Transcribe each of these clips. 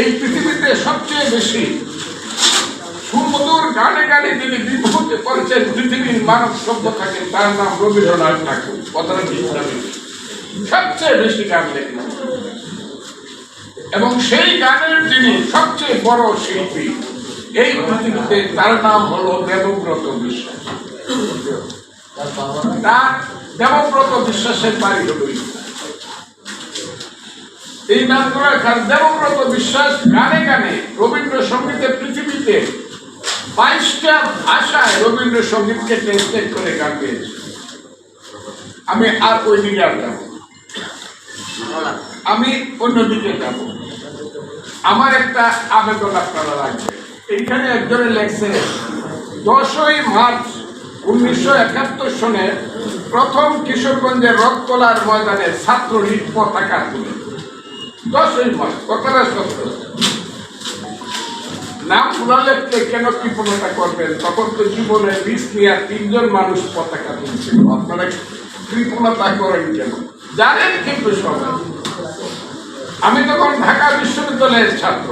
এই পৃথিবীতে সবচেয়ে বেশি সুমধুর গানে গানে যিনি বিভূত করেছেন পৃথিবীর মানব সভ্যতাকে তার নাম রবীন্দ্রনাথ ঠাকুর। কথাটা সবচেয়ে বেশি গান লেখেন। এবং সেই গানের যিনি সবচেয়ে বড় শিল্পী। এই পৃথিবীতে তার নাম হলো দেবব্রত বিশ্বাস। তার দেবব্রত বিশ্বাসের বাড়ি হলো। এই খান দেবব্রত বিশ্বাস গানে গানে রবীন্দ্রসঙ্গীতে পৃথিবীতে বাইশটা ভাষায় রবীন্দ্রসঙ্গীতকে ট্রান্সলেট করে গান গেয়েছে। আমি আর ওই দিকে আর যাব। আমি অন্যদিকে যাব। আমার একটা আবেদন আপনারা রাখবেন। এইখানে একজনে লেখছে, দশই মার্চ উনিশশো একাত্তর সনে প্রথম কিশোরগঞ্জের রথকলার ময়দানে ছাত্রলীগ পতাকা তুলে। পুরা লেখতে কেন করবেন? তখন তো জীবনে নিয়ে তিনজন মানুষ পতাকা আপনারা কৃপণতা করেন কেন? জানেন কিন্তু আমি তখন ঢাকা বিশ্ববিদ্যালয়ের ছাত্র।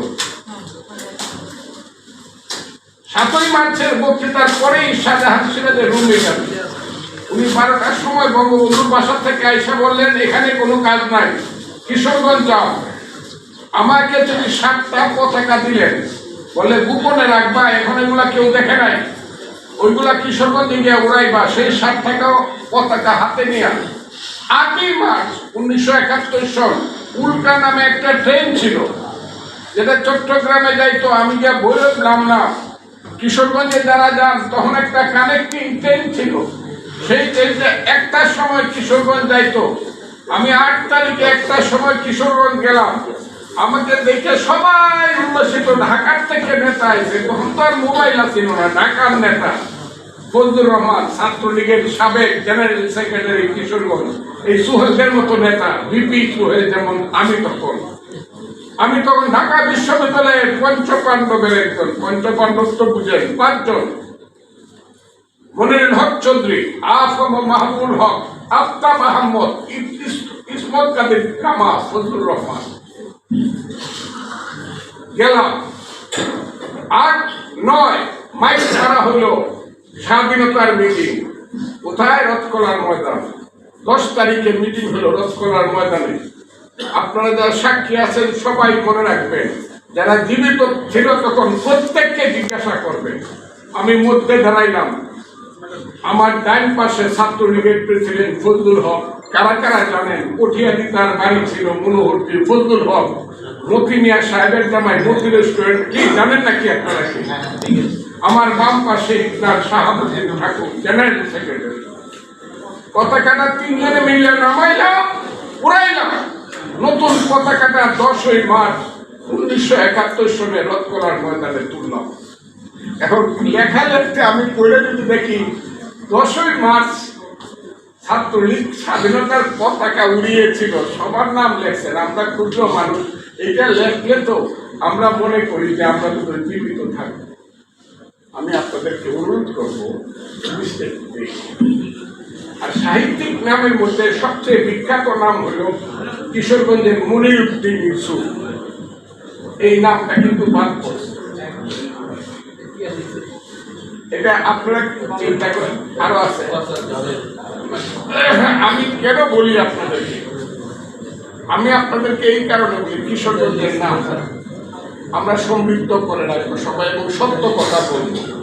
সাতই মার্চের বক্তৃতার পরেই শাহজাহান সিরাজের রুমে যাবে উনি বারোটার সময় বঙ্গবন্ধুর বাসা থেকে আইসা বললেন, এখানে কোনো কাজ নাই। কিশোরগঞ্জ যাও। আমাকে যদি সাতটা পতাকা দিলেন, বলে গোপনে রাখবা, এখন এগুলা কেউ দেখে নাই। ওইগুলা কিশোরগঞ্জে গিয়ে উড়াইবা, সেই সাত টাকাও পতাকা হাতে নিয়ে। আটই মার্চ উনিশশো একাত্তর সন, উল্কা নামে একটা ট্রেন ছিল। যেটা চট্টগ্রামে যাইতো, আমি গিয়ে বললাম না কিশোরগঞ্জে যারা যান, তখন একটা কানেক্টিং ট্রেন ছিল। সেই ট্রেনটা একটার সময় কিশোরগঞ্জ যাইতো। আমি আট তারিখে একটার সময় কিশোরগঞ্জ গেলাম। আমাকে দেখে সবাই উল্লসিত। ঢাকার থেকে নেতা এসে, তখন তো আর মোবাইল আছিল না, ঢাকার নেতা। ফজলুর রহমান, ছাত্রলীগের সাবেক জেনারেল সেক্রেটারি কিশোরগঞ্জ। এই সুহেলদের মতো নেতা বিপি সুহেল যেমন, আমি তখন। আমি তখন ঢাকা বিশ্ববিদ্যালয়ের পঞ্চপাণ্ডবের একজন। পঞ্চপাণ্ডব তো বুঝেন, পাঁচজন। মনিরুল হক চৌধুরী, আফম মাহবুল হক, আফতাব আহমদ ইস- কাদের কামা ফজলুর রহমান গেলাম। আট, নয় মাইক ছাড়া হলো স্বাধীনতার মিটিং কোথায়? রথকলার ময়দান। দশ তারিখে মিটিং হলো রথকলার ময়দানে। আপনারা যারা সাক্ষী আছেন, সবাই মনে রাখবেন, যারা জীবিত ছিল তখন প্রত্যেককে জিজ্ঞাসা করবেন। আমি মধ্যে দাঁড়াইলাম। আমার ডাইন পাশে ছাত্রলীগের প্রেসিডেন্ট ফজলুল হক। কারা কারা জানেন কঠিয়াদি তার বাড়ি ছিল মনোহরটি ফজলুল হক মতি মিয়া সাহেবের জামাই মতি রেস্টুরেন্ট। কি, জানেন নাকি আপনারা আমার বাম পাশে তার শাহাবুদ্দিন ঠাকুর, জেনারেল সেক্রেটারি। পতাকাটা তিনজনে মিলে নামাইলাম উড়াইলাম নতুন পতাকাটা দশই মার্চ উনিশশো একাত্তর সনে রথকলার ময়দানে তুললাম। এখন লেখা লিখতে আমি পড়ে যদি দেখি দশই মার্চ ছাত্রলীগ স্বাধীনতার পতাকা উড়িয়েছিল। সবার নাম লেখছেন, আমরা ক্ষুদ্র মানুষ। এটা লেখলে তো আমরা মনে করি যে আমরা তো জীবিত থাকব। আমি আপনাদেরকে অনুরোধ করব। আর সাহিত্যিক নামের মধ্যে সবচেয়ে বিখ্যাত নাম হলো কিশোরগঞ্জের মনিরুদ্দিন ইউসুফ। এই নামটা কিন্তু বাদ পড়ছে এটা আপনারা চিন্তা করেন, আরও আছে। আমি কেন বলি আপনাদেরকে? আমি আপনাদেরকে এই কারণে বলি, কৃষকদের নাম। আমরা সমৃদ্ধ করে রাখব সবাই এবং সত্য কথা বলব।